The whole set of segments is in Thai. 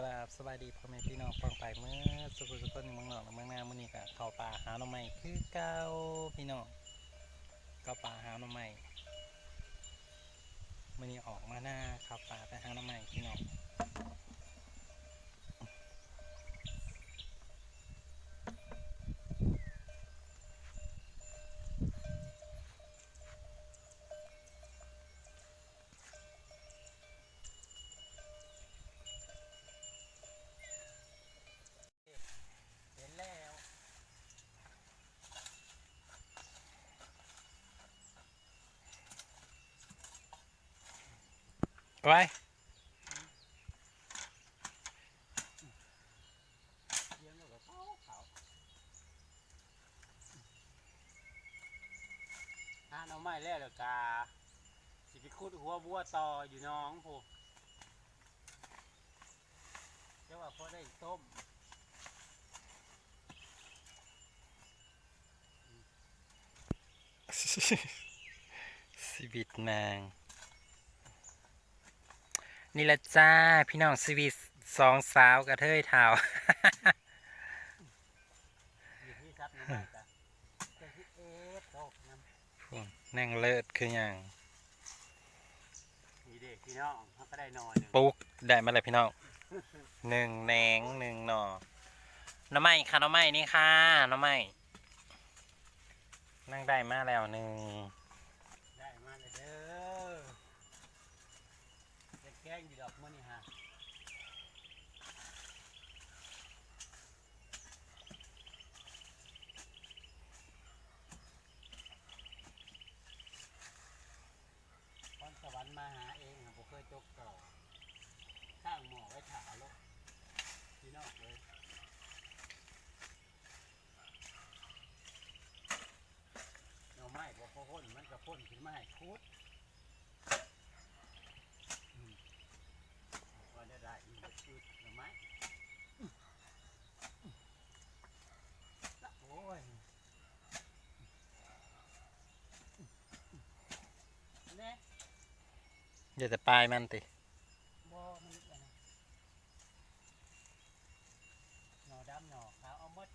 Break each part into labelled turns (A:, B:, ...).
A: กราบสบายดีพ่อแม่พี่น้องฟังไปเมื่อสุขสุขคนในเมืองนอกและเมืองนามื่อนี้ก็เข้าป่าหาหน่อไม้คือเก่าพี่น้องเข้าป่าหาหน่อไม้มื่อนี้ออกมาหน้าเข้าป่าไปหาหน่อไม้พี่น้อง ไว้
B: เลี้ยงแล้วก็เขาเขาอ่านเอาไม้แล้วเดี๋ยวกาสิไปขุดหัวบัวต่ออยู่น้องผู้เจ้าว่าพอได้ต้ม
A: ชีวิตนาง นี่ละจ้า พี่น้องชีวิตสองสาวกระเทยเท้า
B: อยู่ที่ซับน้ำไม้จ้ะเจ้าที่เอฟตกน้ำ
A: นั่งเลิศคืออย่าง
B: นี่เด็กพี่น้องเขาก็ได้นอนหนึ่ง
A: ปุ๊กได้มาเลยพี่น้องหนึ่งแหนงหนึ่งหน่อหน้ำไม้ค่ะหน้ำไม้นี่ค่ะหน้ำไม้นั่งได้มาแล้วหนึ่ง
B: ได้มาเลยเด้อจะแกล้งอยู่ดอกมื่อนี่ฮะพรสวรรค์มาหาเองครับผมเคยจกต่อข้างหมอไว้ถาโลกพี่นอกเลยหน่อไม้บอกพ่นมันก็พ่นขึ้นมาให้ คุดว่าได้ได้มันก็คุดหน่อไม้อืมอืมละโอ้ยเนี่ย
A: อย่าจะปลายมันติ
B: บ่มันลึกแล้วนะหน่อดำหน่อขาวเอาหมด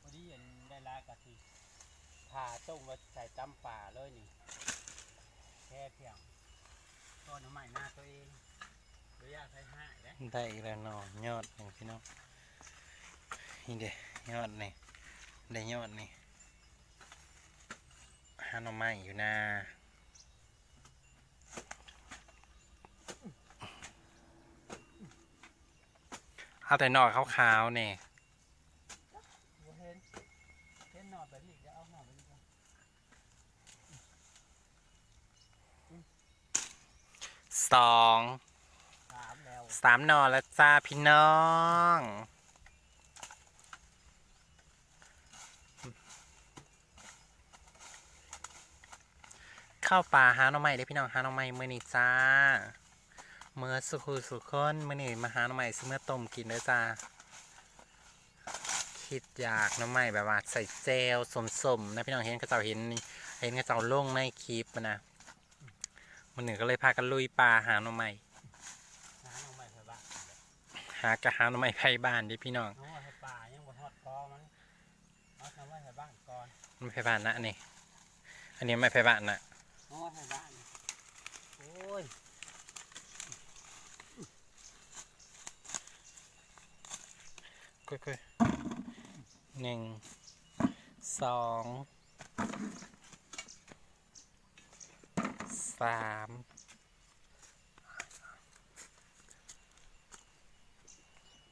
B: พอดีเห็นได้ลายกะทิผ่าต้มไว้ใส่ตำป่าเลยนี่แค่เพียงต้นน้ำใหม่หน้าตัวเองหรือยากใช้ห้าเด้
A: ได้อีกแล้วหน่อยอดหนึ่งพี่น้องนี่เด้ยอดนี่ได้ยอดนี่หาหน่อไม้อยู่นาเอาแต่หน่อขาวๆเนี่ย
B: บ่เห็นเห็นหน่อแบบนี้จะเอาหน่อแบบนี้ก่อน
A: สอง
B: สามแล้ว
A: สามนอแล้วจ้าพี่น้อง เข้าป่าหาหน่อไม้เด้พี่น้องหาหน่อไม้เมื้อนี้จ้าเมื่อสุขุสุขคนเมื้อนี้มาหาหน่อไม้ซื้อเมื่อต้มกินเด้อจ้าคิดอยากหน่อไม้แบบว่าใส่เจลสมๆนะพี่น้องเห็นกระเจ้าเห็นเห็นกระเจ้าลงในคลิปนะมื้อนี้ก็เลยพากันลุยป่าหาหน่อไม้
B: หาหน่อใหม่เถอะบ้าง
A: หากะหาหน่อไม้ไผบ้านเดิพี่น้อง
B: น้องว่าให้ป่ายังบ่ทอดคอมันเอาทำไว้ให้บ้านก่อน
A: ไม่ไผบ้านนะอันนี้อันนี้ไม่ไผบ้านนะ
B: น้องว่าให้บ้านโอ้ย
A: คุยๆหนึ่งสองสาม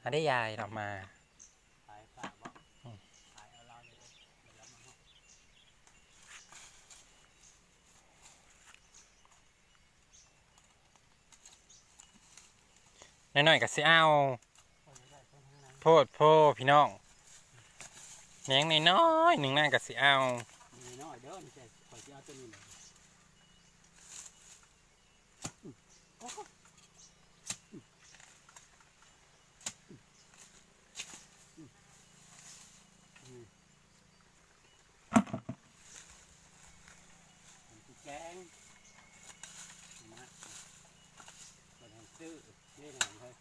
A: อันได้ยายออกมา
B: ขายฝากบอก
A: อืม
B: ขายเอาเราเลยเดี๋ยวเรามาเอา
A: หน่อยๆกับสิเอา
B: คนจะได้ต้นทั้งนั้น
A: โพดโพพี่น้องแหนงน้อยๆหนึ่งนั่นกับสิเอา
B: มีน้อยเด้อนี่แต่ขอยจะเอาตัวนี้เลย งนะมันซื้อนี่หน่อยเลย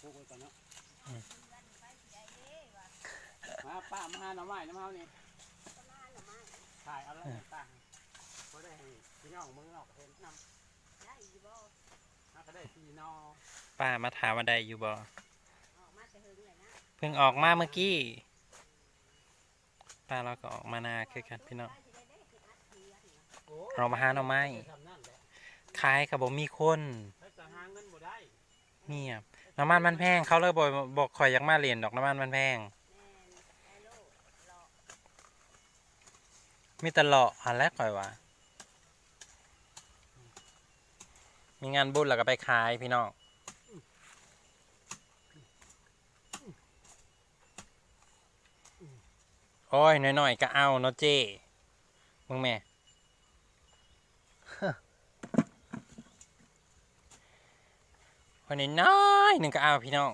B: พูดกันนะมาป้ามาหาน่อไม้น้ำเฮานี่ถ่ายเอาแล้วต่างก็ได้พี่น้องเมืงนอกเห็นนำได้อยู่บ่น่าก็ได้พี่น้อง
A: ป้ามาถามว่าได้อยู่บ่เพิ่งออกมาเมื่อกี้ ป้าเราก็ออกมานาคือกันพี่น้องเรามาหาหน่อไม้ขายกับบ่มีคน
B: เงี
A: ยบน้ำมันมันแพงเขาเลยบอกบอกขอยอยากมาเรียนดอกน้ำมันมันแพงมีแต่เลาะอันแรกข่อยว่ามีงานบุญแล้วก็ไปขายพี่น้อง โอ้ยหน่อยๆก็เอาเนาะเจ้มึงแม่คนนี้น้อยหนึ่งก็เอาพี่น้อง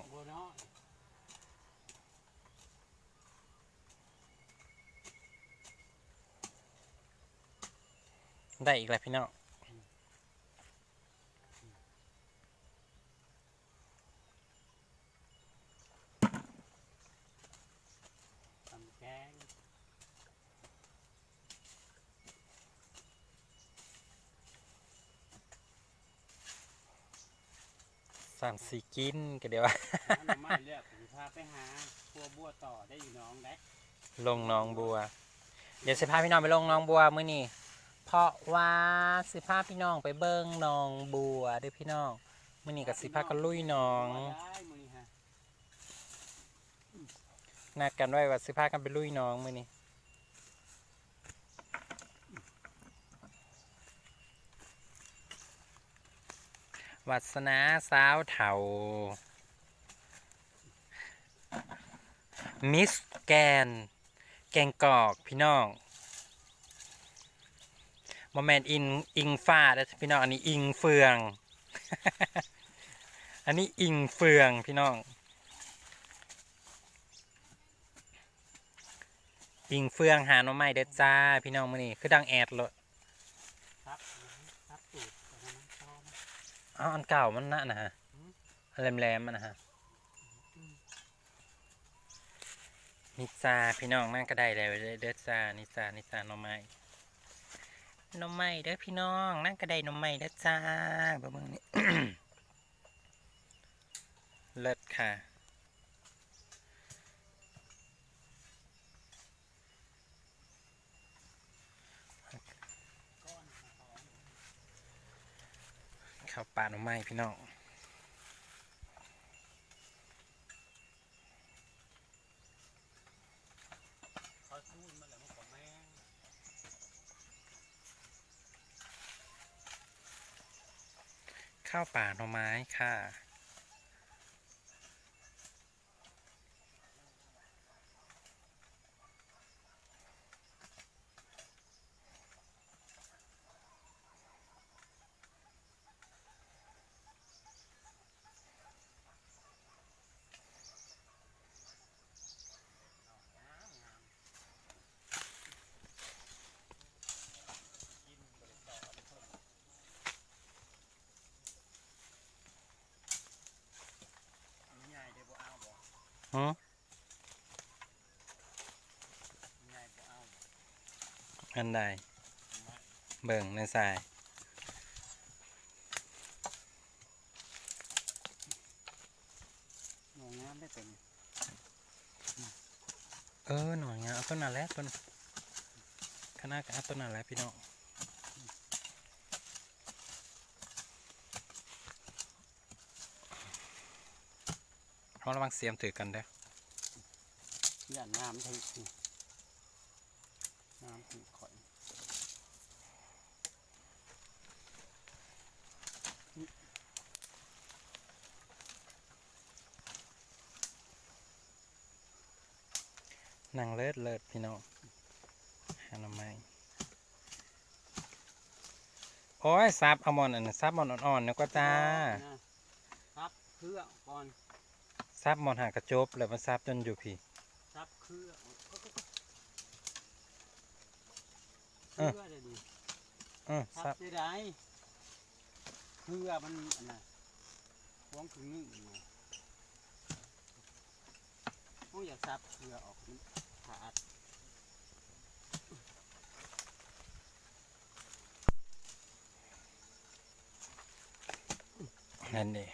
A: ได้อีกแล้วพี่น้อง
B: ทำแกง
A: สามสี่กินก็เดี๋ยวว่า
B: หาหน่อไม้เลือกสิพาไปหาพัวบัวต่อได้อยู่น้องได้
A: ลงหน้องบัว เดี๋ยวสิพาพี่น้องไปลงหน้องบัวมื้อนี้เพราะว่าสิพาพี่น้องไปเบิ่งหน้องบัวเด้วยพี่น้องมื้อนี้ก็สิพากันลุยหน้อง
B: ได้มื้อนี้ฮะ
A: นัดกันไว้ว่าสิพากันไปลุยหน้องมื้อนี้ วัสนาสาวเถามิสแกน แกงกอกพี่น้องโมเมนต์อินอิงฟ้าเด้อพี่น้องอันนี้อิงเฟือง อันนี้อิงเฟืองพี่น้อง อิงเฟืองหาหน่อไม้เด้อจ้าพี่น้องมื้อนี้คือดังแอดเลย
B: ครับครับตูดแต่น้ำชอบ
A: อ้าวอันเก่ามันน่ะนะฮะ
B: แห
A: ลมแหลมๆมันนะฮะนิซาพี่น้องนั่งก็ได้แล้วเด้อซานิซานิซานมไม้นมไม้เด้อพี่น้องนั่งก็ได้นมไม้เด้อจ้าเบิ่งนี่เลิศค่ะ
B: ก้อนหอม
A: ข้าวปลาหน่อไม้พี่น้อง
B: เขาชูนมาแล้วมันก็แม่ง
A: ข้าวป่าหน่อไม้ค่ะ
B: กินบริต่อได้เพิ่มอันนี้ใหญ่เดี๋ยวบ่เอาบ่
A: หือ
B: ใหญ่บ่เอาบ่
A: อั นใด
B: ไม่
A: เบิ่งในสาย
B: หน่วยงามได้เป็น
A: เออหน่อยงานเอาต้นนั้นแหล้วต้นคณะก็เอาต้นนั้นแหล้วพี่น้องเราระวังเสียมถือกันเด้อ
B: อย่าน้ำถึกสิน้ำถึกข่อย
A: นั่งเลิศเลิศพี่น้องหาหน่อไม้โอ้ยซับเอามอนอันนั้นซับมอนอ่อนๆเนี่ยก็จ้า
B: ครับเครื่องก่อน
A: ซับมอนหากระจบแล้วมันซับจนอยู่พี่
B: ซับเครื่องเค
A: เออ
B: รื่องเลยดิ
A: อือ
B: ซั
A: ซั
B: บบได้ไดเพื่อมันอันน่ะฟ้องถึงนึ่ง อยู่ต้อยากซับเพื่อออกขาด
A: นั่นดิ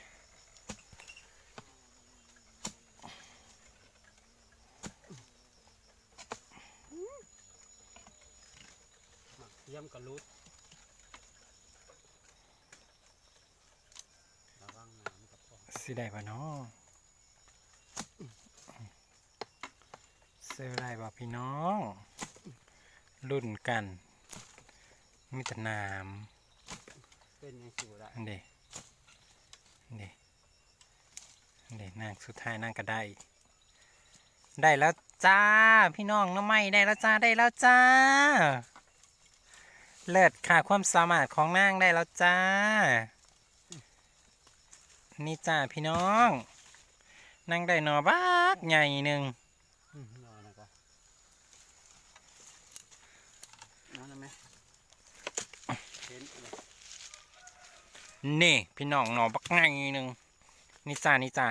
B: หมักเทียมกระลุดระวังน้ำกับพอ
A: สิได้ปะเนาะ เซอร์ได้บ่พี่น้องรุ่นกันมีแต่น้
B: เป็นยังสูได้ำ
A: อันเดอันเดอันเดนางสุดท้ายนางก็ได้ ได้แล้วจ้า พี่น้องน้ำไม่ได้แล้วจ้าได้แล้วจ้า เลิศค่ะความสามารถของนางได้แล้วจ้า นี่จ้าพี่น้องนางได้หนอบักใหญ่หนึ่ง
B: อืมรอหนะก็นั่นนะไหมเห็นอะไร
A: นี่พี่น้องหนอบักใหญ่หนึ่งนี่จ้านี่จ้า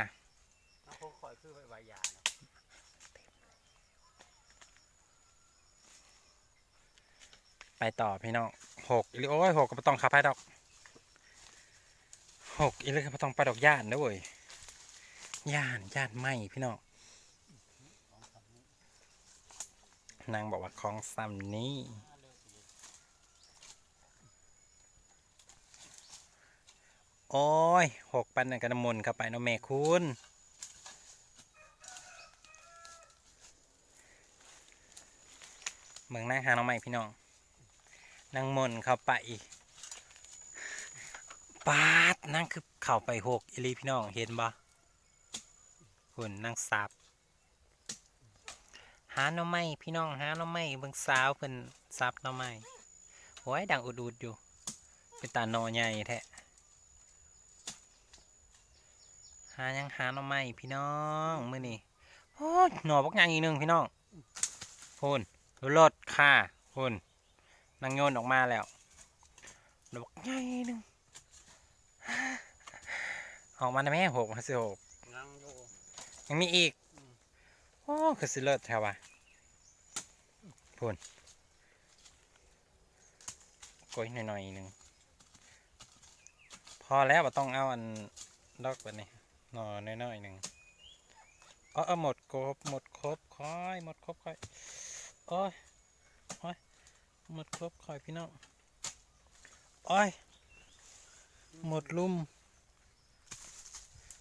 B: เอาพวกคอยคือใบใบยาเนาะ
A: ไปต่อพี่น้องหกอีหรือโอ้ยหกก็ไม่ต้องขับไปดอกหกอีหรือก็ไม่ต้องไปดอกย่านนะเว้ยย่านย่านไม่พี่น้อง
B: ของสามนี้
A: นางบอกว่าของซ้ำนี้
B: อ่าเลิกสิ
A: โอ้ยหกปันหนึ่งกระมนเข้าไปเนาะแม่คุณเมืองนางหาน้องใหม่พี่น้องนางมนเข้าไปปาดนั่งคือเข้าไปหกอีลีพี่น้องเห็นบ่คุณนั่งซับหาหน้องใหม่พี่น้องหาหน้องใหม่เบิ่งสาวเพิ่นซับหน้องใหม่โอ้ยดังอุดๆอยู่เป็นตาโนใหญ่แท้ หายังหาหน่อไม้พี่น้องมื้อนี้โอ้ยหน่อบักยังอีกหนึ่งพี่น้องพูนรถค่ะพูนนางโยนออกมาแล้วหน่อบักยังอีกหนึ่งออกมาได้ไหมหกมาสิหก
B: นั่งโย
A: ยังมีอีก
B: อืม
A: โอ้คือสิเลิศแถววะพูนกยหน่อยๆหนึ่งพอแล้วบ่ต้องเอาอันดอกแบบนี้ หน่อน้อยๆหนึ่งออเอหมดครบหมดครบค่อยหมดครบค่อยโอ้ยโอ้ยหมดครบค่อยพี่น้องโอ้ยหมดลุ่ม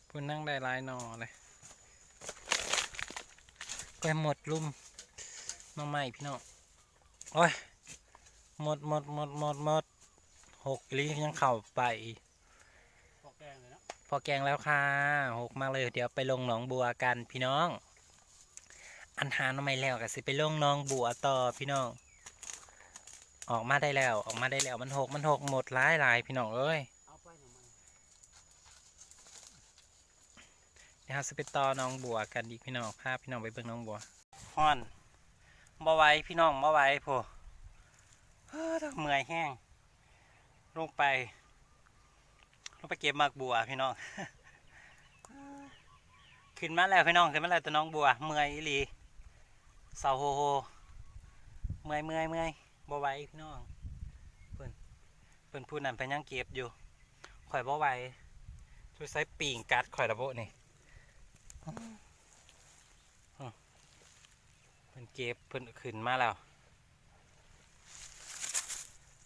A: พูนนั่งได้ลายหน่อเลยไปหมดลุ่มมาใหม่พี่น้องโอ้ยหมดหมดหมดหมดหมดหกลียังเข่าไป
B: พอแกงเลยเนาะ
A: พ อแกงแล้วค่ะหกมากเลย เดี๋ยวไปลงหนองบัวกันพี่น้อง อันหาทำไมแล้วก็สิไปลงหนองบัวต่อพี่น้อง ออกมาได้แล้วออกมาได้แล้วมันหกมันหกหมดหลายหลายพี่น้องเอ้ย
B: เดี๋
A: ยวเราจะไปต่อหนองบัวกันดีกพี่น้องพาพี่น้องไปเบิ่งหนองบัวฮ้อนบ่ไหวพี่น้องบ่ไหวโพเฮ้อเมื่อยแห้งลงไป ลงไปเก็บมากบัวพี่น้องขึ้นมาแล้วพี่น้องขึ้นมาแล้วแต่น้องบัว เมื่อยอีหลีเสาโฮโฮเมื่อยเมื่อยเมื่อยบ่ไหวพี่น้องเพิ่นเพิ่นพูดนั่นเพิ่นยังเก็บอยู่ข่อยบ่ไหวช่วยใส่ปีงกัดข่อยระโบนี่เพิ่นเก็บเพิ่นขึ้นมาแล้ว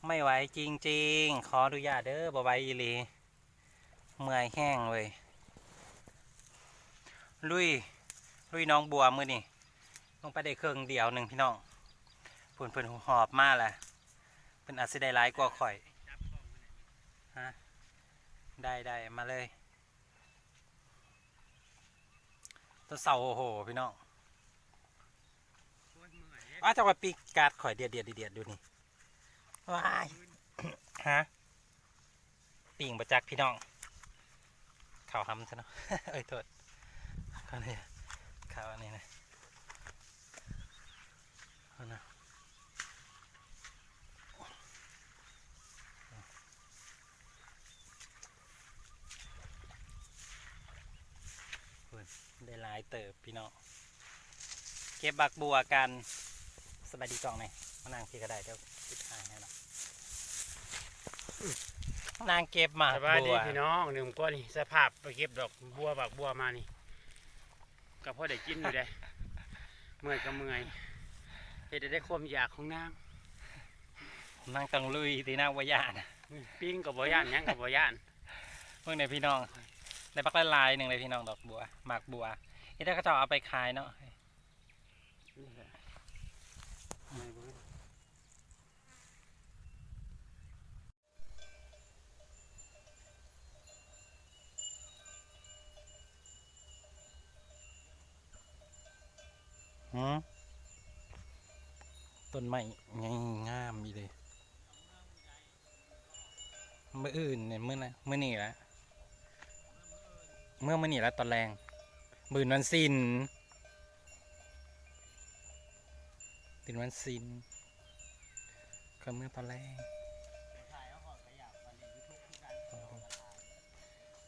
A: ไม่ไหวจริงๆ ขออนุญาตเด้อบ่ไหวอีหลี เมื่อยแห้งเลยลุยลุยน้องบัวมือนี่ลงไปได้เครื่องเดียวหนึ่งพี่น้องเพิ่นเพิ่นหอบมากแหละเพิ่นอาจสิได้ร้ายกว่าข่อย
B: จับกล้วย
A: ฮะได้ได้มาเลยตัวเสาโอ้โหพี่น้อง
B: อ้า
A: วจะว่าปีกาดข่อยเดียดเดียดเดียดดูนี่ว้ายฮะปิ่งประจักษ์พี่น้อง ข่าวห้ำซะเนาะเอ้ยโทษข่าวนี้ข่าวอันนี้นะเอานะได้ลายเติบพี่น้องเก็บบักบัวกันสบายดีกองไหนมานั่งพี่ก็ได้เดี๋ยว นางเก็บหมาก
B: สบายดี
A: บัว
B: พี่น้องหนึ่งก็นี่สภาพไปเก็บดอกบัวบักบัวมานี่ก็พอได้กินอยู่ได้ เมื่อยก็เมื่อยเฮ็ดให้ได้ความอยากของนาง
A: นางตังลุยตีนางวายาน
B: ปิ้งกับบ่ย่านหยังกับบ่ย่าน
A: เมื่อไหนพี่น้องในปักละลายหนึ่งเลยพี่น้องดอกบัวหมากบัวนี่ถ้าเขาจะเอาไปขายเนาะ
B: นี่แหละไม่เบิ่ง
A: หืม ต้นไม้งงามอีเลยเมื่ออื่นเนี่ยเมื่อนะเมื่อนี่ละเมื่อเมื่อนี่ละตอนแรงบืนวันสินตื่นวันสินก็เมื่อตอนแรง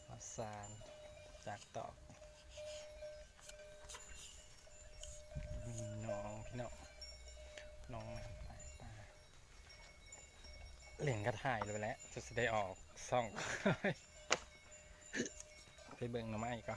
A: วาสานจากตอกมีน้องพี่น้อง น้องไปป่าเหล่งก็ถ่ายเลยแหล้วจะได้ออกซ่องไปเบิ่งหน่อไม้ก็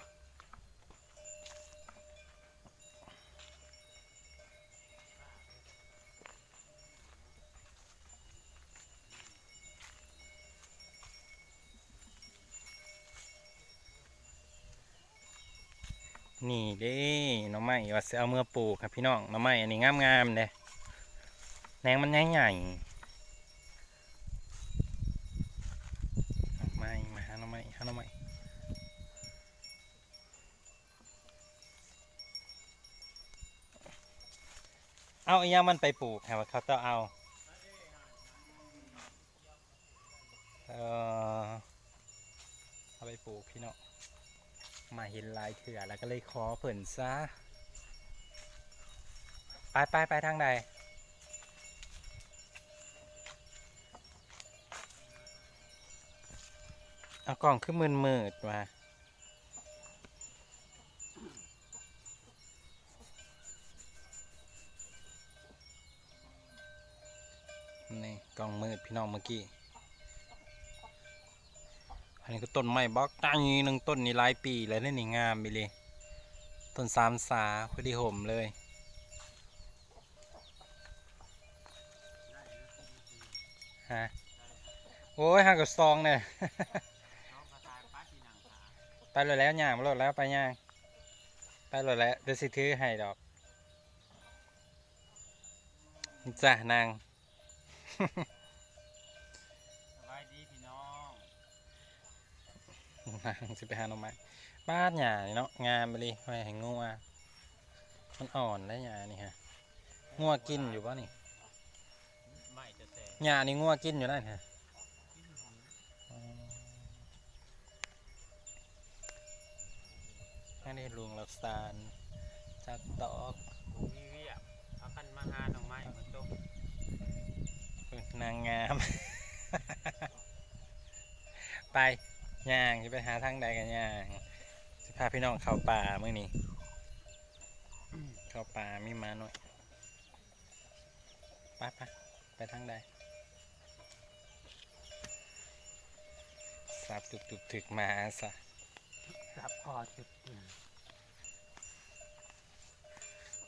A: นี่เด้หน่อไม้ว่าสิเอาเมื่อปลูกครับพี่น้องหน่อไม้อันนี้งามๆเด้ แหนงมันใหญ่ๆหน่อไม้มาหาหน่อไม้หาหน่อไม้เอาไอีหยังมันไปปลูกแหว่าเขาจะเอาเออเอาไปปลูกพี่เนาะมาเห็นลายเถื่อแล้วก็เลยขอเพิ่นซะไปไปไปทางใด เอากล่องขึ้นมืนมืดมานี่กล่องมืดพี่น้องเมื่อกี้ อันนี้ก็ต้นไม้บล็อกตั้งนี้หนึ่งต้นนี่หลายปีแล้วนี่นี่งามไปเลย ต้นสามสาพอดีห่มเลยฮะโอ้ยห่างกับซองเนี่ย ไปเลยแล้วย่างรถแล้วไปย่างไปเลยแล้วเดี๋ยวสิถือให้ดอกจ้ะนาง
B: สบายดีพี่น้อง
A: นางสิไปหาหน่อไม้บ้านหญ้านี่เนาะงามไปเลยไว้ให้งัวมันอ่อนแล้วหญ้านี่ฮะงัวกินอยู่ป่ะนี่
B: ไม่จะแตก
A: หญ้านี่งัวกินอยู่นั่นฮะ ให้ได้ลุงหลักสารจากตอก
B: มีเวียบเอาคันมาหาหน่อไม้มาต้ม
A: นางงาม ไปย่างจะไปหาทางใดกันย่างสิพาพี่น้องเข้าป่าเมื่อนี้เข้าป่ามีมาหน่อยไปไปไปทางใดสับตุบตุบถึกมาซะ
B: สับคอจุด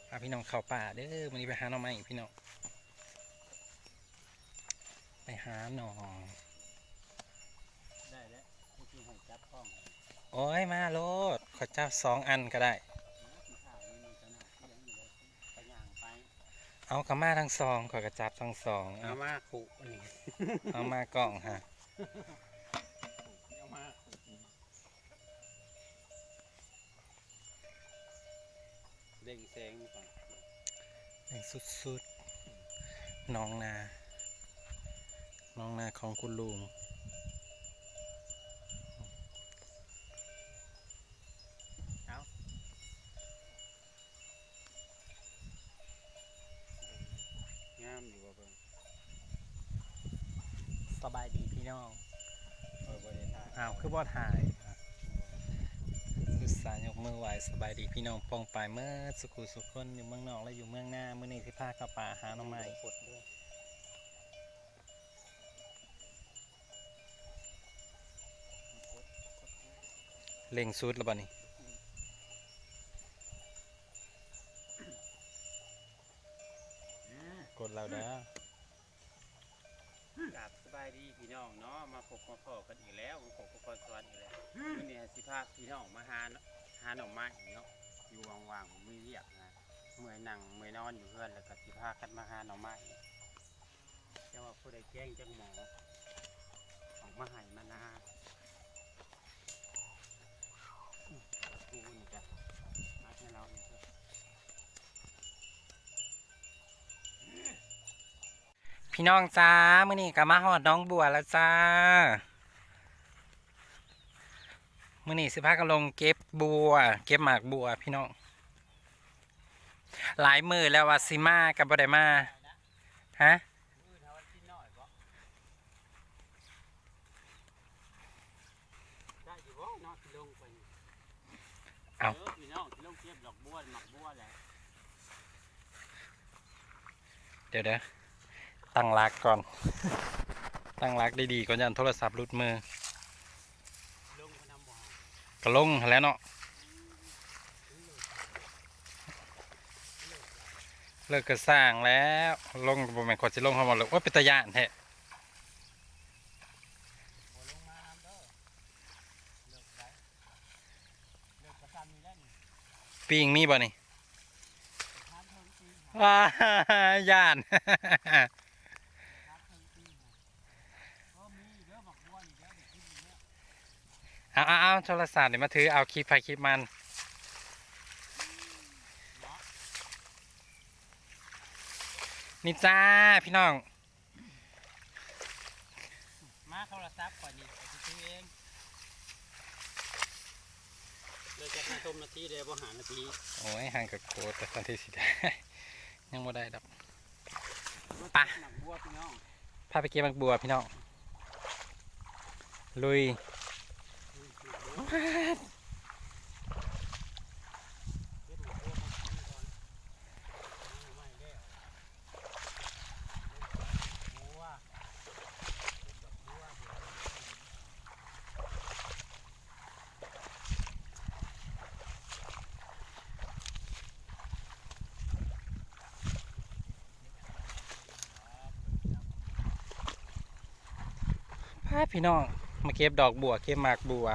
A: พาพี่น้องเข้าป่าเด้อมื่อนี้ไปหาหน่อไม้พี่น้องไปหาหน่อ
B: ได้แล้วเมื่อกี้ให้จับกล้อง
A: โอ้ยมาโลดขอเจ้าสองอันก็ได้
B: ที่ข้าวนี่มันจะหนักที่ยังอยู่เลยไปย่างไป
A: เอากระมาทั้งสองขอกระจับทั้งสองเอา
B: เอามาขู่อันนี้
A: เอามากล่องฮะ
B: เด้งแสงนี่ก่อน
A: แรงสุดๆน้องนา น้องนาของคุณลุง
B: งามอยู่ว่าเบิ่ง
A: สบายดีพี่น้อง
B: เออบริษัท
A: อ้าว คือบ่ถ่าย สบายดีพี่น้องปองปายเมื่อสุขุสุขคนอยู่เมืองนอกและอยู่เมืองหน้ามื้อนี้ที่พาเข้าป่าหาหน่อไม้
B: กดด้วย
A: เล็งสุดแล้วบ่นี่กดเราเด้อก
B: ราบสบายดีพี่น้องเนาะมาพบมาพอกันอีกแล้วมาพบกับพรสวรรค์อีกแล้ววันนี้สิพาพี่น้องมาหาเนาะ หาหน่อไม้เนาะอยู่ว่างๆผมไม่เรียกนะเมื่อยนั่งเมื่อยนอนอยู่เพื่อนแล้วก็สิพากันมาหาหน่อไม้จะว่าผู้ใดแกล้งจังหมอออกมาใหายมานาคูนี่จ้ะมาให้เราอีกเถอะ
A: พี่น้องจ้ามื้อนี้ก็มาฮอดน้องบัวแล้วจ้า มื้อนี้สิพากันลงเก็บบัว เก็บหมากบัวพี่น้อง หลายมือแล้วว่าสิมากับบ่ได้มาฮะ
B: มือเท่าที่น้อยบ่ได้อยู่บ่เนาะที่ลงไปนี่
A: เอา
B: เออพี่น้องที่ลงเก็บดอกบัวหมักบัวแหละ
A: เดี๋ยวเดี๋ยวตั้งรักก่อน ตั้งรักดีๆก่อนยันโทรศัพท์หลุดมือ
B: ลงพนำบ่อ
A: ก็ลงแล้วเนาะเลิกก็สร้างแล้วลงบ่แม่นขอสิลงเฮาบ่เลยโอ้ยเป็นตาย่านแท้
B: บ่ลงมาน้ำเด้อ เอา
A: เอาเอาโทรศัพท์นี่มาถือเอาคลิปไปคลิปมัน
B: เนาะ
A: นี่จ้าพี่น้อง
B: มาโทรศัพท์ก่อนนี่ไปซื้อเองเลยจะมาชมนาทีเดียวบ่หานาที
A: โอ้ยห่างกับโคตรแต่ตอนที่สิได้ ยังบ่ได้ดอกไป
B: หมักบัวพี่น้อง
A: พาไปเก็บหมากบัวพี่น้อง ลุย พาพี่น้องมาเก็บดอกบัวเก็บหมากบัว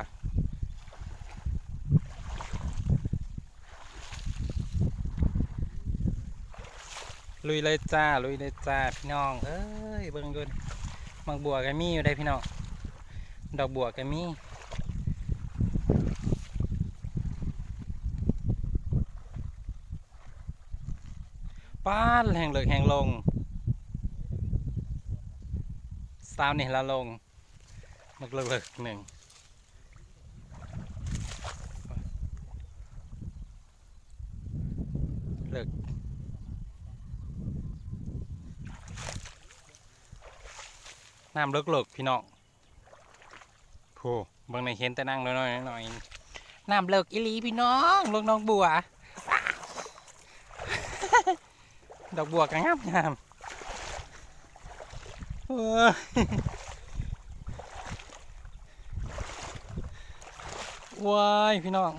A: ลุยเลยจ้า ลุยเลยจ้าพี่น้อง เอ้ยเบิ่งดูนมากบัวก็มีอยู่ได้พี่น้องดอกบัวก็มีป้านแห่งเลิกแห่งลงสาวนี่ละลงมึกเลิกเลิกหนึ่ง น้ำเลิกเลิกพี่น้องโูเบางในเห็นแต่นั่งน้อยๆหน่อยๆน้ำเลิกอีลีพี่น้องลูกน้องบัว ดอกบัวก็งามงามว้ายพี่น้อง